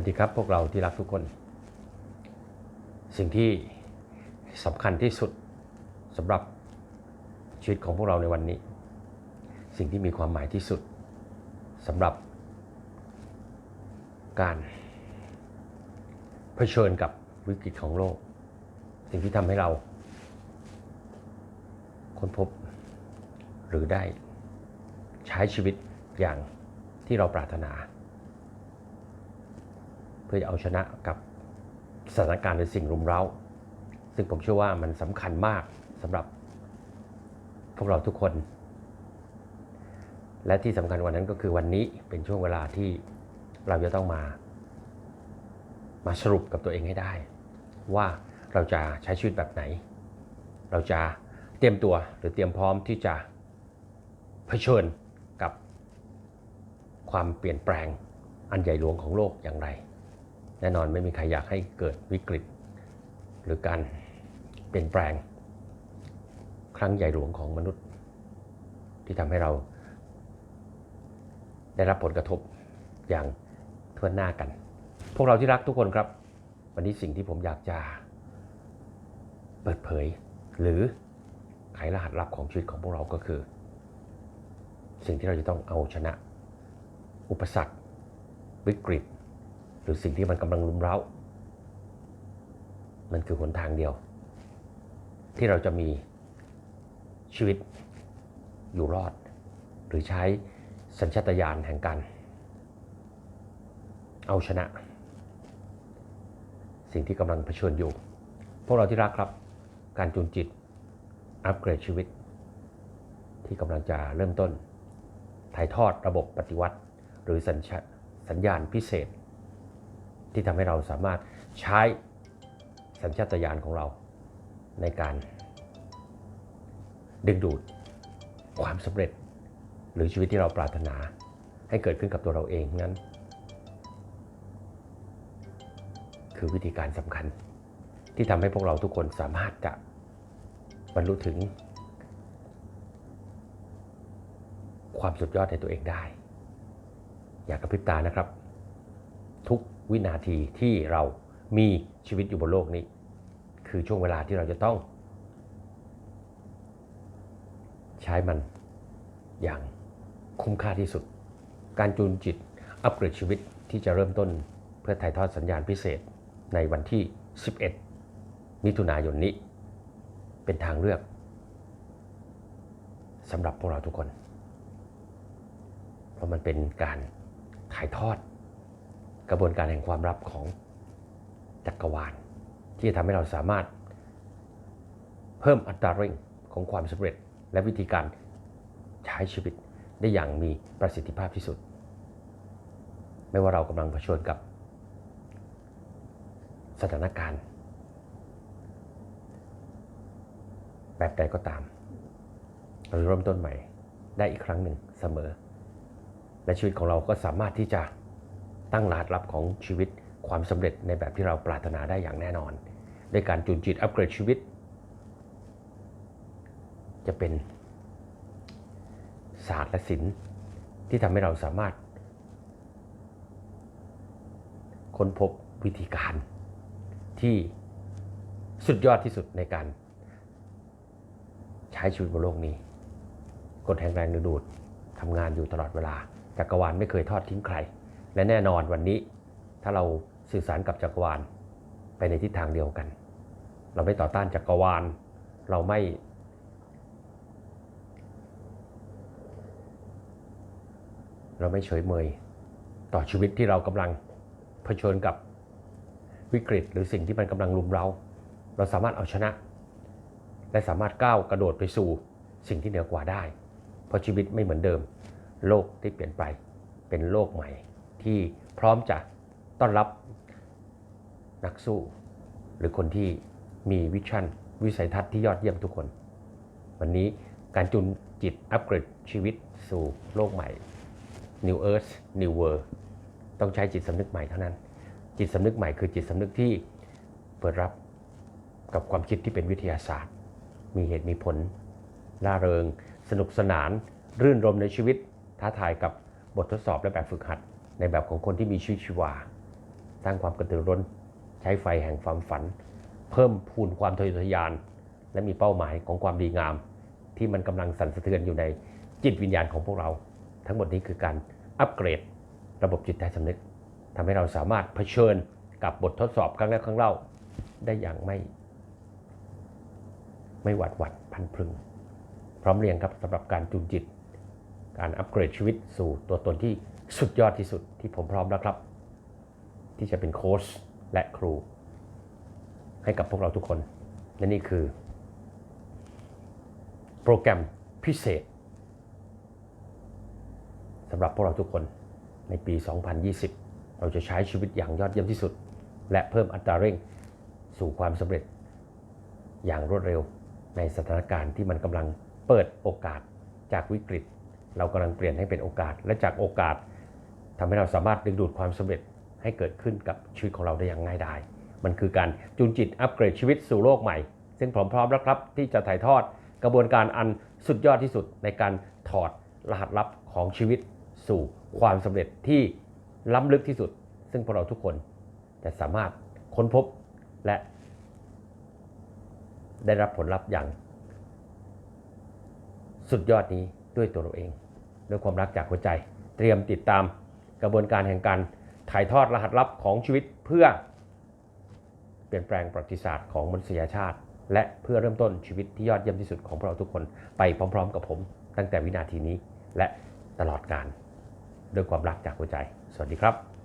วัสดีครับพวกเราที่รักทุกคน สิ่งที่สำคัญที่สุดสำหรับชีวิตของพวกเราในวันนี้ สิ่งที่มีความหมายที่สุดสำหรับการเผชิญกับวิกฤตของโลก สิ่งที่ทำให้เราค้นพบหรือได้ใช้ชีวิตอย่างที่เราปรารถนา เพื่อจะเอาชนะกับสถานการณ์หรือสิ่งรุมเร้า ซึ่งผมเชื่อว่ามันสำคัญมากสำหรับพวกเราทุกคน และที่สำคัญกว่านั้นก็คือวันนี้เป็นช่วงเวลาที่เราจะต้องมา มาสรุปกับตัวเองให้ได้ ว่าเราจะใช้ชีวิตแบบไหน เราจะเตรียมตัวหรือเตรียมพร้อมที่จะเผชิญกับความเปลี่ยนแปลงอันใหญ่หลวงของโลกอย่างไร แน่นอนไม่มีใครอยากให้เกิดวิกฤต หรือการเปลี่ยนแปลง ครั้งใหญ่หลวงของมนุษย์ ที่ทำให้เรา ได้รับผลกระทบอย่างทั่วหน้ากัน พวกเราที่รักทุกคนครับ วันนี้สิ่งที่ผมอยากจะ เปิดเผย หรือไขรหัสลับของชีวิตของพวกเราก็คือ สิ่งที่เราจะต้องเอาชนะ อุปสรรควิกฤต รือสิ่งที่มันกำลังรุมเร้า มันคือหนทางเดียว ที่เราจะมีชีวิตอยู่รอด หรือใช้สัญชาตญาณแห่งการเอาชนะ สิ่งที่กำลังเผชิญอยู่ พวกเราที่รักครับ การจูนจิต อัปเกรดชีวิต ที่กำลังจะเริ่มต้น ถ่ายทอดระบบปฏิวัติ หรือสัญชาสัญญาณพิเศษ ที่ทำให้เราสามารถใช้สัญชาตญาณของเราในการ ดึงดูดความสำเร็จ หรือชีวิตที่เราปรารถนาให้เกิดขึ้นกับตัวเราเองนั้น คือวิธีการสำคัญที่ทำให้พวกเราทุกคนสามารถจะบรรลุถึง ความสุดยอดในตัวเองได้ อย่ากระพริบตานะครับ ทุก วินาทีที่เรามีชีวิตอยู่บนโลกนี้ คือช่วงเวลาที่เราจะต้อง ใช้มันอย่างคุ้มค่าที่สุด การจูนจิตอัปเกรดชีวิตที่จะเริ่มต้นเพื่อถ่ายทอดสัญญาณพิเศษในวันที่ 11 มิถุนายนนี้ เป็นทางเลือกสำหรับพวกเราทุกคน เพราะมันเป็นการถ่ายทอด กระบวนการแห่งความลับของจักรวาล ที่จะทำให้เราสามารถเพิ่มอัตราเร่งของความสำเร็จ และวิธีการใช้ชีวิตได้อย่างมีประสิทธิภาพที่สุด ไม่ว่าเรากำลังเผชิญกับ สถานการณ์ แบบใดก็ตามเราเริ่มต้นใหม่ได้อีกครั้งหนึ่งเสมอ และชีวิตของเราก็สามารถที่จะ ตั้งรหัสลับของชีวิตความสำเร็จในแบบที่เราปรารถนาได้อย่างแน่นอน ด้วยการจูนจิตอัปเกรดชีวิต จะเป็นศาสตร์และศิลป์ที่ทำให้เราสามารถ ค้นพบวิธีการที่สุดยอดที่สุดในการ ใช้ชีวิตบนโลกนี้ กฎแห่งแรงดึงดูดทำงานอยู่ตลอดเวลาจักรวาลไม่เคยทอดทิ้งใคร และแน่นอนวันนี้ถ้าเราสื่อสารกับจักรวาลไปในทิศทางเดียวกัน เราไม่ต่อต้านจักรวาล เราไม่ เราไม่เฉยเมยต่อชีวิตที่เรากำลังเผชิญกับวิกฤต หรือสิ่งที่มันกำลังลุมเรา เราสามารถเอาชนะ และสามารถก้าวกระโดดไปสู่สิ่งที่เหนือกว่าได้ เพราะชีวิตไม่เหมือนเดิม โลกที่เปลี่ยนไปเป็นโลกใหม่ ที่พร้อมจะต้อนรับนักสู้ หรือคนที่มีวิชั่น วิสัยทัศน์ที่ยอดเยี่ยมทุกคน วันนี้การจุนจิตอัปเกรดชีวิตสู่โลกใหม่ New Earth New World ต้องใช้จิตสำนึกใหม่เท่านั้น จิตสำนึกใหม่คือจิตสำนึกที่เปิดรับกับความคิดที่เป็นวิทยาศาสตร์ มีเหตุมีผลล่าเริง สนุกสนาน รื่นรมในชีวิต ท้าทายกับบททดสอบและแบบฝึกหัด ในแบบของคนที่มีชีวิตชีวาสร้างความกระตือร้น ใช้ไฟแห่งความฝัน เพิ่มพูนความทะเยอทะยาน และมีเป้าหมายของความดีงาม ที่มันกำลังสั่นสะเทือนอยู่ในจิตวิญญาณของพวกเรา ทั้งหมดนี้คือการอัปเกรด ระบบจิตใต้สำนึกทำให้เราสามารถเผชิญกับบททดสอบครั้งแล้วครั้งเล่าได้อย่างไม่ ไม่หวาดหวั่นพันพึง พร้อมเรียงครับสำหรับการจูนจิต การอัปเกรดชีวิตสู่ตัวตนที่ สุดยอดที่สุดที่ผมพร้อมแล้วครับ ที่จะเป็นโค้ชและครู ให้กับพวกเราทุกคน และนี่คือ โปรแกรมพิเศษสำหรับพวกเราทุกคนในปี 2020 เราจะใช้ชีวิตอย่างยอดเยี่ยมที่สุด และเพิ่มอัตราเร่งสู่ความสำเร็จ อย่างรวดเร็วในสถานการณ์ที่มันกำลังเปิดโอกาสจากวิกฤต เรากำลังเปลี่ยนให้เป็นโอกาสและจากโอกาส ทำให้เราสามารถดึงดูดความสำเร็จให้เกิดขึ้นกับชีวิตของเราได้อย่างง่ายดาย มันคือการจูนจิตอัปเกรดชีวิตสู่โลกใหม่ ซึ่งผมพร้อมแล้วครับที่จะถ่ายทอดกระบวนการอันสุดยอดที่สุดในการถอดรหัสลับของชีวิตสู่ความสำเร็จที่ล้ำลึกที่สุด ซึ่งพวกเราทุกคนจะสามารถค้นพบและ ได้รับผลลัพธ์อย่าง สุดยอดนี้ด้วยตัวเราเอง ด้วยความรักจากหัวใจ เตรียมติดตาม กระบวนการแห่งการถ่ายทอดรหัสลับของชีวิตเพื่อ เปลี่ยนแปลงประวัติศาสตร์ของมนุษยชาติ และเพื่อเริ่มต้นชีวิตที่ยอดเยี่ยมที่สุดของพวกเราทุกคนไปพร้อม ๆ กับผม ตั้งแต่วินาทีนี้และตลอดการด้วยความรักจากหัวใจ สวัสดีครับ